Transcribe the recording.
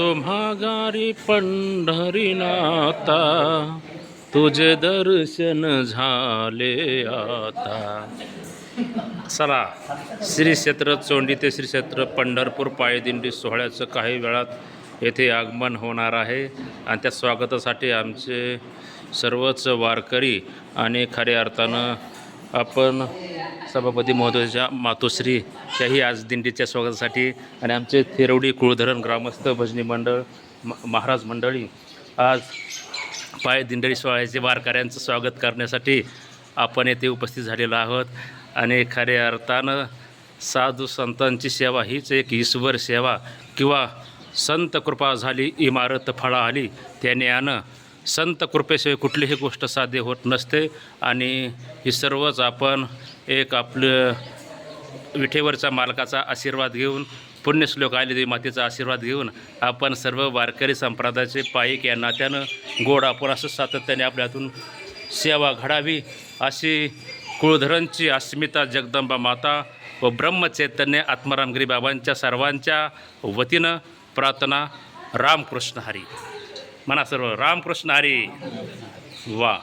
तुम्हा माघारी पंढरीनाथा तुझे दर्शन झाले आता. चला श्री क्षेत्र चोंडी ते श्री क्षेत्र पंढरपूर पायदिंडी सोहळ्याचं काही वेळात येथे आगमन होणार आहे. आणि त्या स्वागतासाठी आमचे सर्वच वारकरी आणि खऱ्या अर्थानं आपण सभापती महोदयाच्या मातोश्री त्याही आज दिंडीच्या स्वागतासाठी आणि आमचे थेरवडी कुळधरण ग्रामस्थ भजनी मंडळ म महाराज मंडळी आज पाय दिंडळी सोहळ्याचे वारकऱ्यांचं स्वागत करण्यासाठी आपण येथे उपस्थित झालेलो आहोत. आणि खऱ्या अर्थानं साधू संतांची सेवा हीच एक ईश्वर सेवा किंवा संत कृपा झाली इमारत फळा आली त्याने यानं संत कृपेशिवाय कुठलीही गोष्ट साध्य होत नसते आणि ही सर्वच आपण एक आपलं विठेवरचा मालकाचा आशीर्वाद घेऊन पुण्यश्लोक आले देवी मातेचा आशीर्वाद घेऊन आपण सर्व वारकरी संप्रदायाचे पायिक या नात्यानं गोड आपण असं सातत्याने आपल्या हातून सेवा घडावी अशी कुळधरांची अस्मिता जगदंबा माता व ब्रह्मचैतन्य आत्मारामगिरी बाबांच्या सर्वांच्या वतीनं प्रार्थना रामकृष्ण हरी. म्हणा सर्व. रामकृष्ण हरी. वा.